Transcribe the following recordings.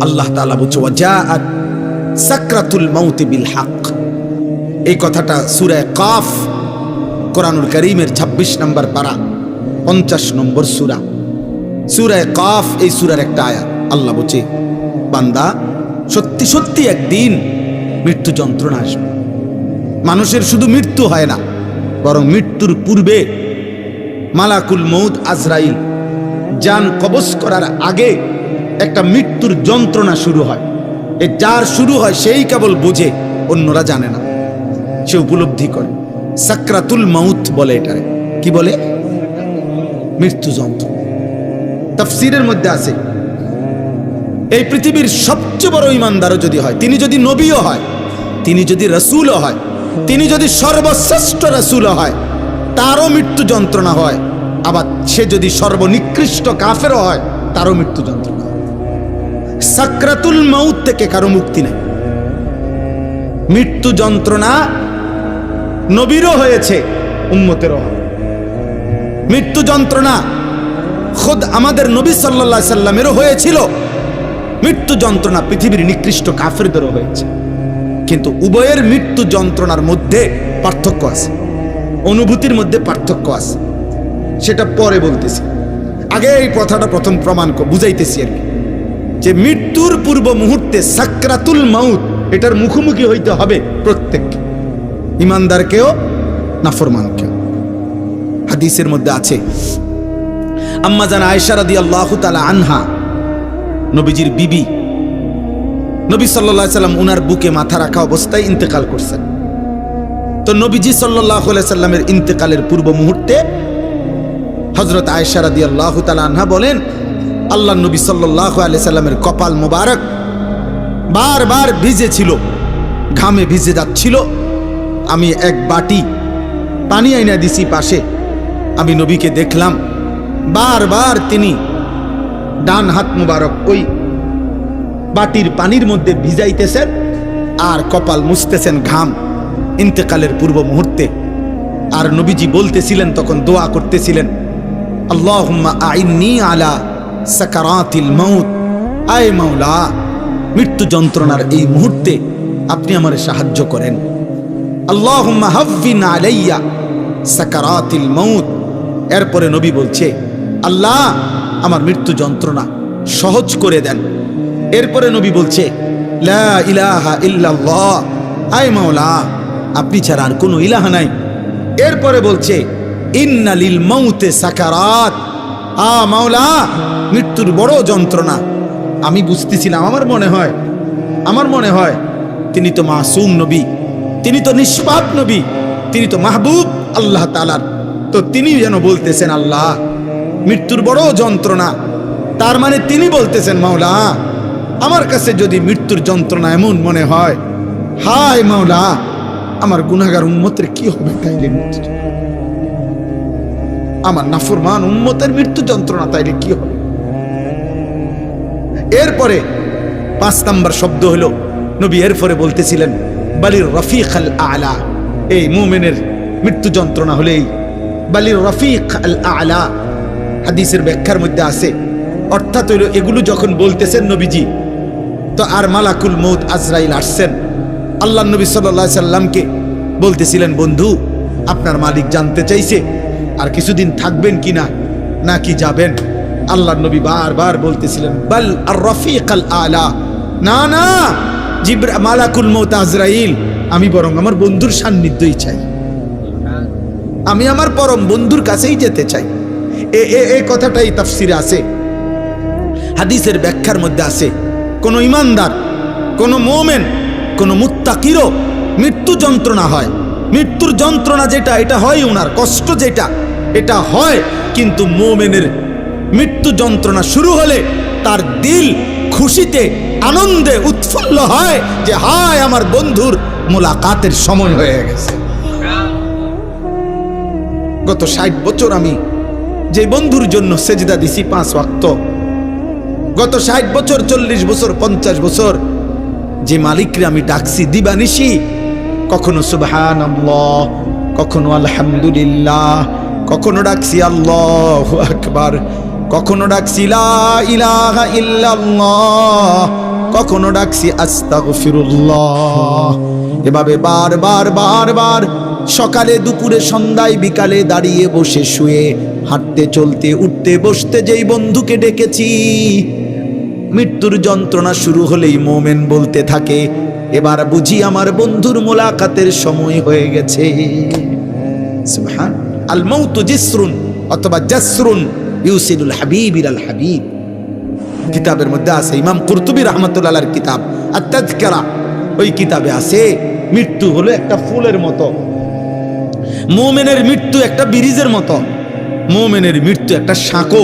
আল্লাহ তাআলা বলছে সাকরাতুল মাউতি বিল হক। এই কথাটা সুরায় কাফ, কোরআনুল করিমের ২৬ নম্বর পারা, পঞ্চাশ নম্বর সূরা। সূরায়ে কাফ এই সুরার একটা আয়া আল্লাহ বলছে, বান্দা, সত্যি সত্যি একদিন মৃত্যু যন্ত্রণা আসবে। মানুষের শুধু মৃত্যু হয় না, বরং মৃত্যুর পূর্বে মালাকুল মৌদ আজরাইল, যান কবজ করার আগে একটা মৃত্যুর যন্ত্রণা শুরু হয়। এ যার শুরু হয় সেই কেবল বোঝে, অন্যরা জানে না। সে উপলব্ধি করে। সাকরাতুল মাউত বলে এটারে কি বলে? মৃত্যু যন্ত্র। তাফসিরের মধ্যে আছে। এই পৃথিবীর সবচেয়ে বড় ইমানদারও যদি হয়, তিনি যদি নবীও হয়, তিনি যদি রসুলও হয়, তিনি যদি সর্বশ্রেষ্ঠ রসুলও হয়, তারও মৃত্যু যন্ত্রণা হয়। আবার সে যদি সর্বনিকৃষ্ট কাফেরও হয়, তারও মৃত্যু যন্ত্রণা সাকরাতুল মাউত থেকে কারও মুক্তি নেই। মৃত্যু যন্ত্রণা নবীরও হয়েছে, উম্মতেরও মৃত্যু যন্ত্রণা খোদ আমাদের নবী সাল্লা সাল্লামেরও হয়েছিল। মৃত্যু যন্ত্রণা পৃথিবীর নিকৃষ্ট কাফেরদেরও হয়েছে। কিন্তু উভয়ের মৃত্যু যন্ত্রণার মধ্যে পার্থক্য আছে। অনুভূতির মধ্যে পার্থক্য আছে। সেটা পরে বলতেছি। আগে এই কথাটা প্রথম প্রমাণ বুঝাইতেছি আর কি। যে মৃত্যুর পূর্ব মুহূর্তে সাকরাতুল মাউত, এটার মুখোমুখি হইতে হবে প্রত্যেককে ইমানদারকেও, নাফরমানকেও। হাদিসের মধ্যে আছে, আম্মা জান আয়েশা রাদিয়াল্লাহু তাআলা আনহা, নবীজির বিবি, নবী আলাইহি সাল্লাম উনার বুকে মাথা রাখা অবস্থায় ইন্তেকাল করছেন। তো নবীজি সাল্লাল্লাহু আলাইহি সাল্লামের ইন্তেকালের পূর্ব মুহূর্তে হযরত আয়েশা রাদিয়াল্লাহু তাআলা আনহা বলেন আল্লাহ নবী সাল্লাল্লাহু আলাইহি সাল্লামের কপাল মোবারক বারবার ভিজে ছিল, ঘামে ভিজে যাচ্ছিল। আমি এক বাটি পানি আইনা দিছি পাশে। আমি নবীকে দেখলাম, বারবার তিনি ডান হাত মুবারক ওই বাটির পানির মধ্যে ভিজাইতেছেন আর কপাল মুছতেছেন ঘাম ইন্তেকালের পূর্ব মুহূর্তে। আর নবীজি বলতেছিলেন, তখন দোয়া করতেছিলেন, আল্লাহুম্মা আইনি আলা সাকারাতিল মাউত। আয় মাওলা, মৃত্যু যন্ত্রণার এই মুহূর্তে আপনি আমার সাহায্য করেন। হাফিন আলাইয়া সাকারাতিল মাউত। এরপরে নবী বলছে, আল্লাহ আমার মৃত্যু যন্ত্রণা সহজ করে দেন। এরপরে নবী বলছে, লা ইলাহা আয় আপনি ছাড়া আর কোনো ইলাহা নাই। এরপরে বলছে, ইন্নালিল মৌতে সাকারাত। আ, মাওলা, মৃত্যুর বড় যন্ত্রণা। আমি বুঝতেছিলাম, আমার মনে হয়, আমার মনে হয়, তিনি তো মাসুম নবী, তিনি তো নিষ্পাপ নবী, তিনি তো মাহবুব আল্লাহ তালার তো তিনি যেন বলতেছেন, আল্লাহ, মৃত্যুর বড় যন্ত্রণা। তার মানে তিনি বলতেছেন, মাওলা, আমার কাছে যদি মৃত্যুর যন্ত্রণা এমন মনে হয়, হায় মাওলা, আমার গুনাগার উম্মতের কি হবে তাইলে মৃত্যু? আমার নাফরমান উম্মতের মৃত্যু যন্ত্রণা, তাইলে কি হবে? এরপরে পাঁচ নাম্বার শব্দ হলো, নবী এরপরে বলতেছিলেন, বালির রফিক আল। আলা এই মুমেনের মৃত্যু যন্ত্রণা হলেই বালির রফিক আল আলা হাদিসের ব্যাখ্যার মধ্যে আছে। অর্থাৎ হইল এগুলো যখন বলতেছেন নবীজি, তো আর মালাকুল মৌত আজরাইল আসছেন। আল্লাহ নবী সাল্লাহ সাল্লামকে বলতেছিলেন, বন্ধু, আপনার মালিক জানতে চাইছে আর কিছুদিন থাকবেন কিনা নাকি যাবেন? আল্লাহ নবী বারবার বলতেছিলেন, বাল আর রফিক আল। আলা না না, জিব্রা, মালাকুল মৌত আজরাইল। আমি বরং আমার বন্ধুর সান্নিধ্যই চাই। আমি আমার পরম বন্ধুর কাছেই যেতে চাই। এ এ কথাটাই তাফসিরে আছে। হাদিসের ব্যাখ্যার মধ্যে আছে, কোন ইমানদার, কোন মোমেন, কোন মুত্তাকিরও মৃত্যু যন্ত্রণা হয়। মৃত্যুর যন্ত্রণা যেটা, এটা হয় ওনার কষ্ট যেটা, এটা হয়। কিন্তু মোমেনের মৃত্যু যন্ত্রণা শুরু হলে তার দিল খুশিতে, আনন্দে উৎফুল্ল হয় যে, হায়, আমার বন্ধুর মোলাকাতের সময় হয়ে গেছে। গত ষাট বছর আমি যে বন্ধুর জন্য সেজদা দিছি পাঁচ ওয়াক্ত। গত ষাট বছর, চল্লিশ বছর, পঞ্চাশ বছর যে মালিকরে আমি ডাকছি দিবানিসি কখনো সুবহান কখনো আলহামদুলিল্লাহ, কখনো ডাকছি আল্লাহ আকবার, কখনো ডাকছি ইলাহা ইল্লাল্লাহ, কখনো ডাকছি আস্তাগফিরুল্লাহ। এভাবে বারবার বারবার সকালে, দুপুরে, সন্ধ্যায়, বিকালে দাঁড়িয়ে বসে শুয়ে, হাঁটতে, চলতে, উঠতে, বসতে যেই বন্ধুকে ডেকেছি, মৃত্যুর যন্ত্রণা শুরু হলেই মোমেন বলতে থাকে এবার বুঝি আমার বন্ধুর মোলাকাতের সময় হয়ে গেছে। অথবা হাবিব হাবিব। কিতাবের মধ্যে ইমাম কিতাব ওই কিতাবে মৃত্যু হলো একটা ফুলের মতো। মোমেনের মৃত্যু একটা ব্রিজের মতো। মোমেনের মৃত্যু একটা সাঁকো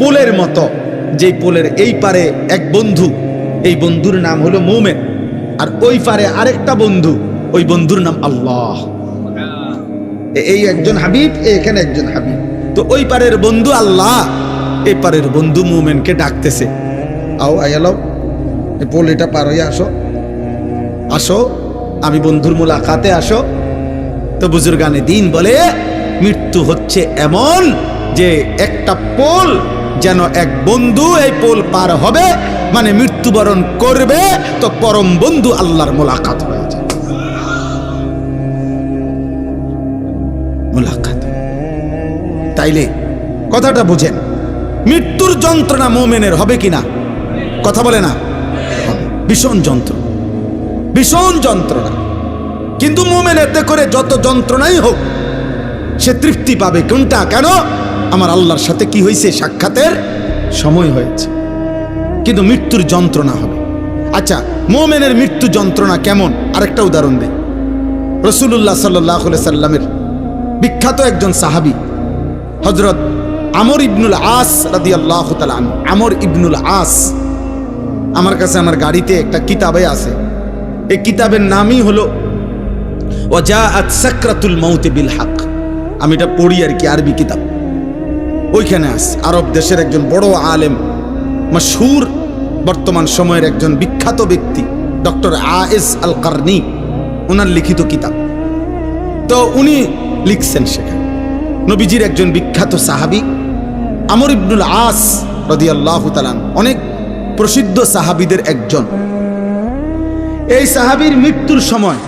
পোলের মতো। যে পোলের এই পারে এক বন্ধু, এই বন্ধুর নাম হলো মোমেন। আর ওই পারে আরেকটা বন্ধু, ওই বন্ধুর নাম আল্লাহ। এই একজন হাবিব এখানে একজন হাবিব। তো ওই পারের বন্ধু আল্লাহ এই পারের বন্ধু মোমেনকে ডাকতেছে। আও আয়ালাও পোল, এটা পার হয়ে আসো। আসো, আমি বন্ধুর মোলাকাতে আসো। তো বুজুর্গানে দিন বলে, মৃত্যু হচ্ছে এমন যে একটা পোল যেন এক বন্ধু এই পোল পার হবে মানে মৃত্যুবরণ করবে, তো পরম বন্ধু আল্লাহর মোলাকাত হয়ে যাবে। মোলাকাত। তাইলে কথাটা বুঝেন, মৃত্যুর যন্ত্রণা মোমেনের হবে কিনা? কথা বলে না? ভীষণ যন্ত্রণা। ভীষণ যন্ত্রণা। কিন্তু মোমেন এতে করে যত যন্ত্রণাই হোক, সে তৃপ্তি পাবে কোনটা? কেন? আমার আল্লাহর সাথে কি হয়েছে? সাক্ষাতের সময় হয়েছে। কিন্তু মৃত্যুর যন্ত্রণা হবে। আচ্ছা মোমেনের মৃত্যু যন্ত্রণা কেমন? আরেকটা উদাহরণ দেই। রসুল্লাহ সাল্লাহ সাল্লামের বিখ্যাত একজন সাহাবি হজরত আমর ইবনুল আস রাদি আল্লাহ আমর ইবনুল আস, আমার কাছে আমার গাড়িতে একটা কিতাবে আছে। এই কিতাবের নামই হলো ওয়াজাআত সাকরাতুল মাউতে বিল হক। আমি এটা পড়ি আর কি আরবি কিতাব। ওইখানে আস। আরব দেশের একজন বড় আলেম, মশহুর বর্তমান সময়ের একজন বিখ্যাত ব্যক্তি, ডক্টর আএস আল কারনি ওনার লিখিত কিতাব। তো উনি লিখছেন সেখানে। নবীজির একজন বিখ্যাত সাহাবি, আমর ইবনুল আস রদিয়াল্লাহু তালান অনেক প্রসিদ্ধ সাহাবিদের একজন। এই সাহাবীর মৃত্যুর সময়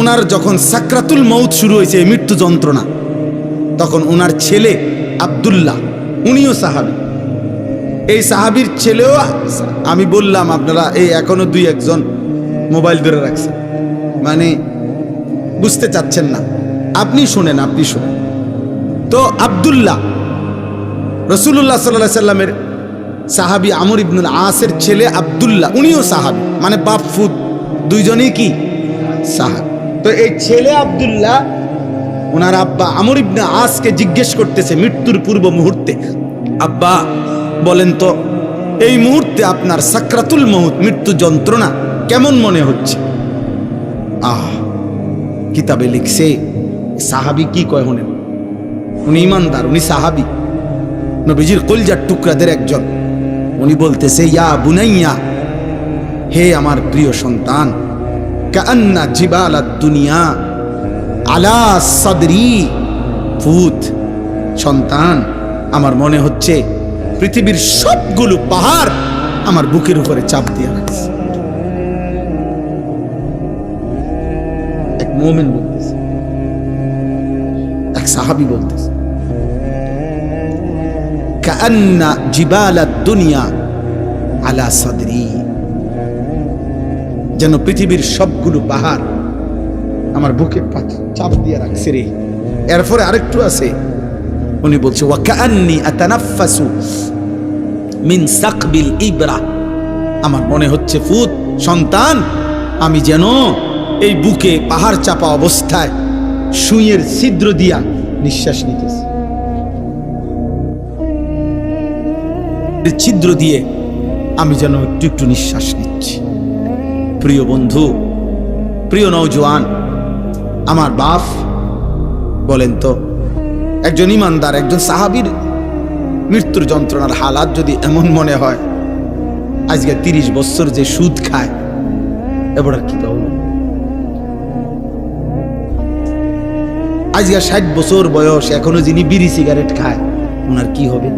ওনার যখন সাকরাতুল মৌত শুরু হয়েছে মৃত্যু যন্ত্রণা, তখন ওনার ছেলে আব্দুল্লাহ, উনিও সাহাবি। এই সাহাবীর ছেলেও আমি বললাম, আপনারা এই এখনও দুই একজন মোবাইল ধরে রাখছেন। মানে বুঝতে চাচ্ছেন না। আপনি শোনেন আপনি শোনেন। তো আব্দুল্লাহ রসুল্লাহ সাল্লাহ সাল্লামের সাহাবি আমর ইবনুল আসের ছেলে আব্দুল্লাহ, উনিও সাহাবি। মানে বাপ ফুদ দুইজনেই কি? সাহাবি। তো এই ছেলে আব্দুল্লাহ ওনার আব্বা আমর ইবনে আজকে জিজ্ঞেস করতেছে মৃত্যুর পূর্ব মুহূর্তে। আব্বা বলেন তো, এই মুহূর্তে আপনার সাকরাতুল মহুত মৃত্যু যন্ত্রণা কেমন মনে হচ্ছে? আহ, কিতাবে লিখছে, সাহাবি কি কয় হনেন উনি ইমানদার, উনি সাহাবি। নবীজির কলজার টুকরাদের একজন। উনি বলতেছে, ইয়া বুনাইয়া, হে আমার প্রিয় সন্তান কান্না জিবালা দুনিয়া আলা সাদরি ফুত সন্তান, আমার মনে হচ্ছে পৃথিবীর সবগুলো পাহাড় আমার বুকের উপরে চাপ দিয়ে রাখছে। এক মোমেন বলতেছে, এক সাহাবি বলতেছে কান্না জিবালা দুনিয়া আলা সাদরি যেন পৃথিবীর সবগুলো পাহাড় আমার বুকে চাপ দিয়ে রাখছে রে এরপরে আরেকটু আছে। উনি বলছে ওয়াকান্নি আতানাফাসু মিন সাকবিল ইবরা। আমার মনে হচ্ছে ফুত সন্তান আমি যেন এই বুকে পাহাড় চাপা অবস্থায় সুইয়ের ছিদ্র দিয়া নিঃশ্বাস নিতেছি। ছিদ্র দিয়ে আমি যেন একটু একটু নিঃশ্বাস নিচ্ছি। প্রিয় বন্ধু প্রিয় নৌজওয়ান আমার বাপ বলেন তো, একজন ইমানদার, একজন সাহাবীর মৃত্যুর যন্ত্রণার হালাত যদি এমন মনে হয়, আজকে তিরিশ বছর যে সুদ খায়, এবার কি পাবো আজকে ষাট বছর বয়স, এখনও যিনি বিড়ি সিগারেট খায় ওনার কি হবে?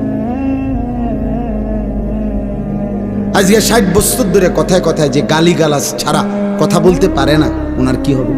আজকে ষাট বছর ধরে কথায় কথায় যে গালি গালাস ছাড়া কথা বলতে পারে না ওনার কি হবে?